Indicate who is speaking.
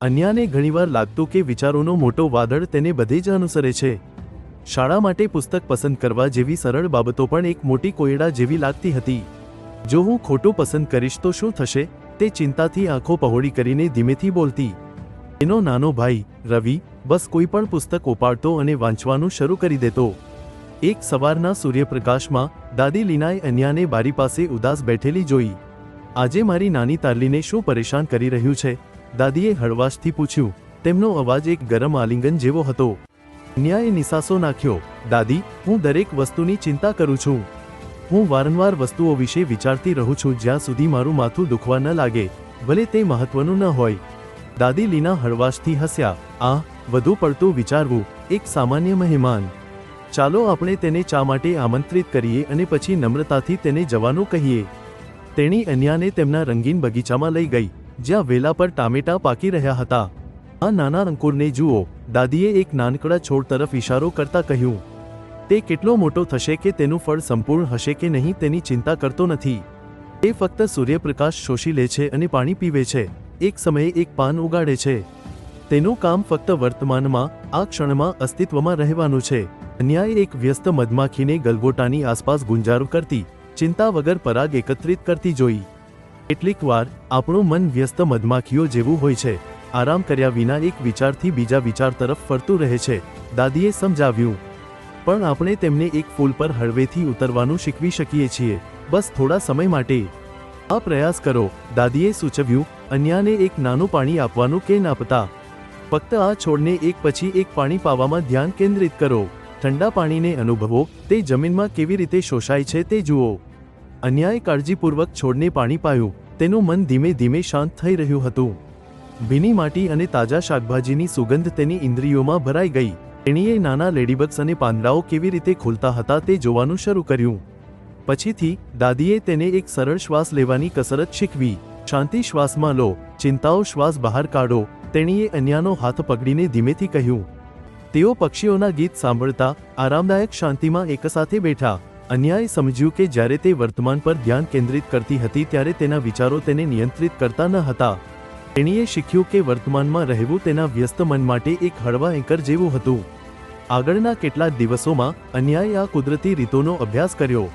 Speaker 1: અન્યાને ઘણીવાર લાગતું કે વિચારોનો મોટો વાદળ તેને બધે જ અનુસરે છે. શાળા માટે પુસ્તક પસંદ કરવા જેવી સરળ બાબતો પણ એક મોટી કોયડા જેવી લાગતી હતી. જો હું ખોટું પસંદ કરીશ તો શું થશે? તે ચિંતાથી આંખો પહોળી કરીને ધીમેથી બોલતી. એનો નાનો ભાઈ, રવિ, બસ કોઈ પણ પુસ્તક ઉપાડતો અને વાંચવાનું શરૂ કરી દેતો. એક સવારના સૂર્યપ્રકાશમાં, દાદી લીનાએ અન્યાને બારી પાસે ઉદાસ બેઠેલી જોઈ. આજે મારી નાની તારલીને શું પરેશાન કરી રહ્યું છે? દાદીએ હળવાશથી પૂછ્યું, તેમનો અવાજ એક ગરમ આલિંગન જેવો હતો. ન્યાયે નિસાસો નાખ્યો, દાદી, હું દરેક વસ્તુની ચિંતા કરું છું. હું વારંવાર વસ્તુઓ વિશે વિચારતી રહું છું જ્યાં સુધી મારું માથું દુખવા ન લાગે, ભલે તે મહત્વનું ન હોય. દાદી લીના હળવાશથી હસ્યા, આ, વધુ પડતું વિચારવું, એક સામાન્ય મહેમાન. ચાલો આપણે તેને ચા માટે આમંત્રિત કરીએ અને પછી નમ્રતાથી તેને જવાનું કહીએ. તેણી અન્યાને તેમના રંગીન બગીચામાં લઈ ગઈ. જ્યાં વેલા પર ટામેટાં પાકી રહ્યા હતા. આ નાના અંકુરને જુઓ, દાદીએ એક નાનકડા છોડ તરફ ઇશારો કરતા કહ્યું, તે કેટલો મોટો થશે કે તેનું ફળ સંપૂર્ણ હશે કે નહીં તેની ચિંતા કરતો નથી. તે ફક્ત સૂર્યપ્રકાશ શોષી લે છે અને પાણી પીવે છે. એક સમયે એક પાન ઉગાડે છે. તેનું કામ ફક્ત વર્તમાનમાં, આ ક્ષણમાં અસ્તિત્વમાં રહેવાનું છે. અન્યાય એક વ્યસ્ત મધમાખીને ગલગોટાની આસપાસ ગુંજારો કરતી, ચિંતા વગર પરાગ એકત્રિત કરતી જોઈ. કેટલીક વાર આપણું મન વ્યસ્ત મધમાખીઓ જેવું હોય છે. આરામ કર્યા વિના એક વિચારથી બીજા વિચાર તરફ ફરતું રહે છે. દાદીએ સમજાવ્યું. પણ આપણે તેમને એક ફૂલ પર હળવેથી ઉતરવાનું શીખવી શકીએ છીએ. બસ થોડા સમય માટે. આ પ્રયાસ કરો, દાદીએ સૂચવ્યું. અન્યાને એક નાનું પાણી આપવાનું કે આપતા ફક્ત આ છોડને એક પછી એક પાણી પાવામાં ધ્યાન કેન્દ્રિત કરો. ઠંડા પાણીને અનુભવો. તે જમીનમાં કેવી રીતે શોષાય છે તે જુઓ. અન્યાએ કાળજીપૂર્વક છોડને પાણી પાયું. તેનું મન ધીમે ધીમે શાંત થઈ રહ્યું હતું. ભીની માટી અને તાજા શાકભાજીની સુગંધ તેની ઇન્દ્રિયોમાં ભરાઈ ગઈ. તેણીએ નાના લેડીબગ્સ અને પાંદડાઓ કેવી રીતે ખુલતા હતા તે જોવાનું શરૂ કર્યું. પછીથી, દાદીએ તેને એક સરળ શ્વાસ લેવાની કસરત શીખવી. શાંતિ શ્વાસમાં લો, ચિંતાઓ શ્વાસ બહાર કાઢો, તેણીએ અન્યાનો હાથ પકડીને ધીમેથી કહ્યું. તેઓ પક્ષીઓના ગીત સાંભળતા, આરામદાયક શાંતિમાં એકસાથે બેઠા. અન્યાએ સમજ્યું કે જ્યારે તે વર્તમાન પર ધ્યાન કેન્દ્રિત કરતી હતી ત્યારે તેના વિચારો તેને નિયંત્રિત કરતા ન હતા. તેણીએ શીખ્યું કે વર્તમાનમાં રહેવું તેના વ્યસ્ત મન માટે એક હળવા એંકર જેવું હતું. આગળના કેટલાક દિવસોમાં અન્યાયે આ કુદરતી રીતોનો અભ્યાસ કર્યો.